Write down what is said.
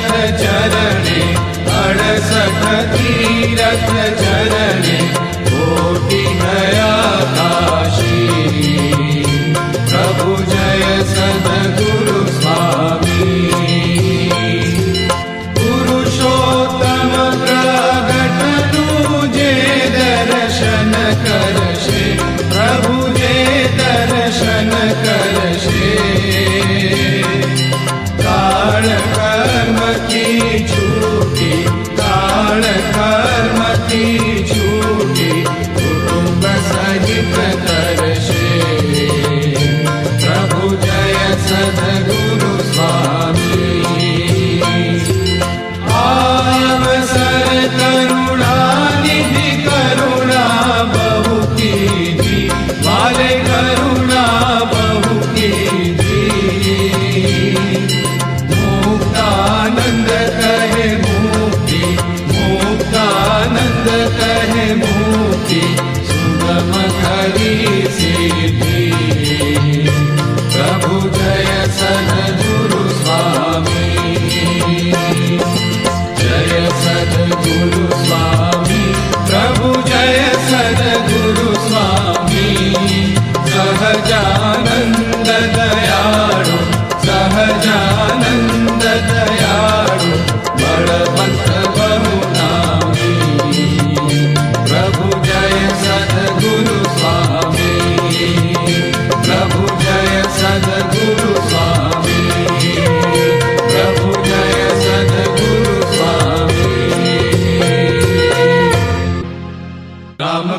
तीरथ चरणे अडसठ तीरथ चरणे। Brahma Kadi Siddhi.